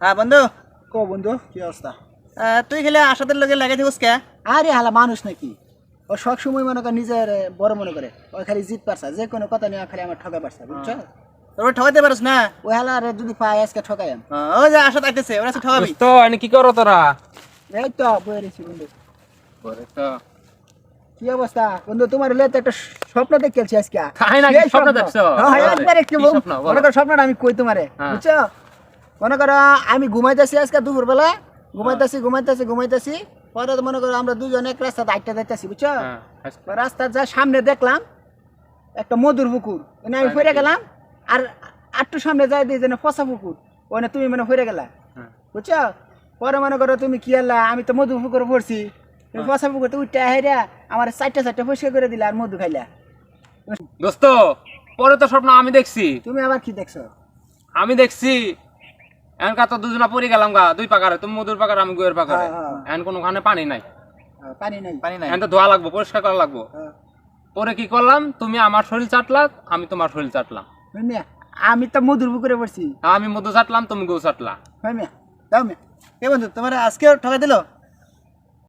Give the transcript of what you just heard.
হ্যাঁ বন্ধু? কো বন্ধু কি অবস্থা? তুই খেলে আশাদের লগে লাগাই থাকিস কে? আরে হালা মানুষ নাকি? ও সব সময় মনে করে নিজের বড় মনে করে। ও খালি জিত পারছা যে কোনো কথা নিয়ে খালি আমার ঠকা পারছা বুঝছ? তোর ঠকাইতে পারিস না? ওই হালা রে যদি পাই আজকে ঠকাই আমি। যে আশা আইতেছে ওরা সে ঠকাবি। তো এনে কি করো তোরা? এই তো বন্ধু। কি অবস্থা? বন্ধু তোমার লে তো একটা স্বপ্ন দেখেছি আজকে। তাই নাকি? সেই স্বপ্ন দেখছ? হ্যাঁ, একবারে স্বপ্ন? আমি কই তোমারে হ্যাঁ। বুঝছ? মনে করো আমি ঘুমাইতেছি আজকে দুপুর বেলা ঘুমাইতেছি ঘুমাইতেছি ঘুমাইতেছি পরে তো মনে করো আমরা দুজন এক রাস্তা দায়িত্ব যাইতেছি বুঝছ? হ্যাঁ, রাস্তার যা সামনে দেখলাম একটা মধুর পুকুর এনে আমি ফিরে গেলাম আর আটটু সামনে যাই দিয়ে যেন ফসা পুকুর ওখানে তুমি মানে ফিরে গেলা হ্যাঁ। বুঝছ? পরে মনে করো তুমি কি আল্লাহ আমি তো মধু পুকুরে পড়ছি তুমি ফসা পুকুর তো উঠতে হেরা আমার চারটা চারটা পরিষ্কার করে দিলা আর মধু খাইলা। দোস্ত পরে তো স্বপ্ন আমি দেখছি। তুমি আবার কি দেখছ? আমি দেখছি এনকা তো দুজনা পড়ে গেলাম গা দুই পাকারে তুমি মধুর পাকার আমি গুয়ের পাকারে। হ্যাঁ, হ্যাঁ। এন পানি নাই। পানি নাই। পানি নাই। এন তো ধোয়া লাগবো পরিষ্কার করা লাগবো। হ্যাঁ। পরে কি করলাম তুমি আমার শরীর চাটলা আমি তোমার শরীর চাটলাম। আমি তো মধুর পুকুরে পড়ছি। আমি মধু চাটলাম তুমি গৌ চাটলা। হয় মিয়া এ বন্ধু তোমার আজকেও ঠকা দিল?